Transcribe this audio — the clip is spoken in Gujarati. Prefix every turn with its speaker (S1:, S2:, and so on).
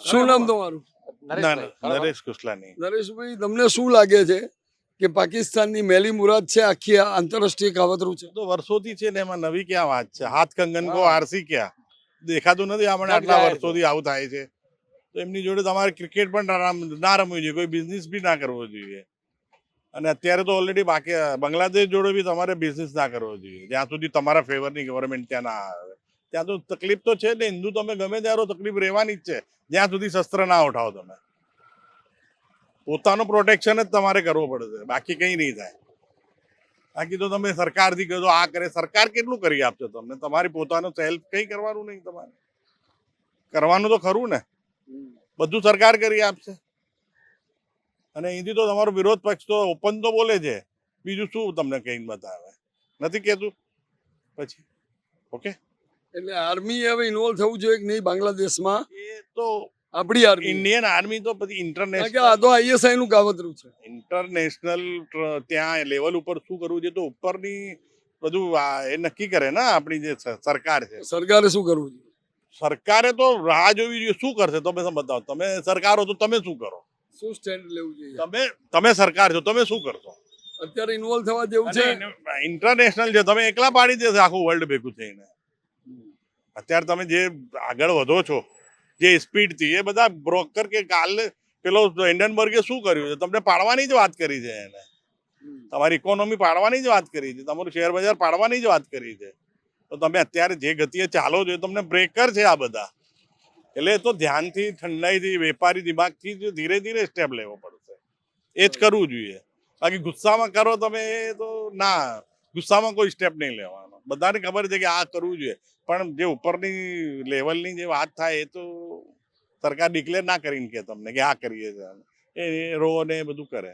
S1: શું નામ તમારું?
S2: નરેશ કુસલાની
S1: નરેશભાઈ તમને શું લાગે છે કે પાકિસ્તાનની મેલી મુરાદ છે આખી આંતરરાષ્ટ્રીય કાવતરું છે?
S2: તો વર્ષોથી છે ને એમાં નવી ક્યાં વાત છે? હાથ કંગન કો આરસી ક્યાં? દેખાતું નથી આપણે આટલા. વર્ષોથી આવું થાય છે. તો એમની જોડે તમારે ક્રિકેટ પણ ના રમવું જોઈએ કોઈ બિઝનેસ બી ના કરવો જોઈએ. અને અત્યારે તો ઓલરેડી બાકી બાંગ્લાદેશ જોડે બી તમારે બિઝનેસ ના કરવો જોઈએ. જ્યાં સુધી તમારા ફેવરની ગવર્મેન્ટ ત્યાં ના આવે. ત્યાં તો તકલીફ તો છે ને. હિન્દુ તમે ગમે ત્યારે તકલીફ રહેવાની જ છે. જ્યાં સુધી શસ્ત્ર ના ઉઠાવો તમે. પોતાનું પ્રોટેક્શન જ તમારે કરવું પડશે બાકી કંઈ નહીં થાય. બાકી તો તમે સરકારથી કહો આ કરે. સરકાર કેટલું કરી આપશે તમને? તમારી પોતાનું સેલ્ફ કંઈ કરવાનું નહીં તમારે. કરવાનું તો ખરું ને. બધું સરકાર કરી આપશે. અને અહીંથી તો તમારો વિરોધ પક્ષ તો ઓપન તો બોલે છે. બીજું શું તમને કહીને બતાવે? નથી કહેતું? પછી. ઓકે
S1: એટલે આર્મી હવે ઇન્વોલ્વ થવું જોઈએ કે નહીં બાંગ્લાદેશમાં?
S2: એ તો
S1: આપણી આર્મી
S2: ઇન્ડિયન આર્મી તો પછી
S1: ઇન્ટરનેશનલ આ તો આઈએસઆઈ નું કાવતરું છે.
S2: ઇન્ટરનેશનલ ત્યાં લેવલ ઉપર શું કરવું જોઈએ તો ઉપરની બધું એ નક્કી કરે ને આપણી જે સરકાર છે.
S1: સરકારે શું કરવું જોઈએ?
S2: સરકારે તો રાહ જોવી જોઈએ શું કરશે? તમે તમે બતાવો. તમે સરકાર હો તો તમે શું કરો?
S1: શું સ્ટેન્ડ લેવું જોઈએ?
S2: તમે તમે સરકાર છો તમે શું કરશો?
S1: અત્યારે ઇન્વોલ્વ થવા જેવું છે?
S2: ઇન્ટરનેશનલ છે તમે એકલા પાડી દેશે આખું વર્લ્ડ ભેગું થઈને. અત્યારે તમે જે આગળ વધો છો જે સ્પીડથી એ બધા બ્રોકર કે કાલે પેલો હિન્ડનબર્ગે શું કર્યું છે? તમને પાડવાની જ વાત કરી છે એને. તમારી ઇકોનોમી પાડવાની જ વાત કરી છે. તમારું શેર બજાર પાડવાની જ વાત કરી છે. તો તમે અત્યારે જે ગતિએ ચાલો છો એ તમને બ્રેકર છે આ બધા. એટલે તો ધ્યાનથી ઠંડાઈથી વેપારી દિમાગથી જ ધીરે ધીરે સ્ટેપ લેવો પડશે. એ જ કરવું જોઈએ. બાકી ગુસ્સામાં કરો તમે એ તો ના ગુસ્સામાં કોઈ સ્ટેપ નહીં લેવાનો. બધાને ખબર છે કે આ કરવું જોઈએ. પણ જે ઉપરની લેવલની જે વાત થાય એ તો સરકાર ડિક્લેર ના કરીને કે તમને કે આ કરીએ છીએ. એ રો ને બધું કરે.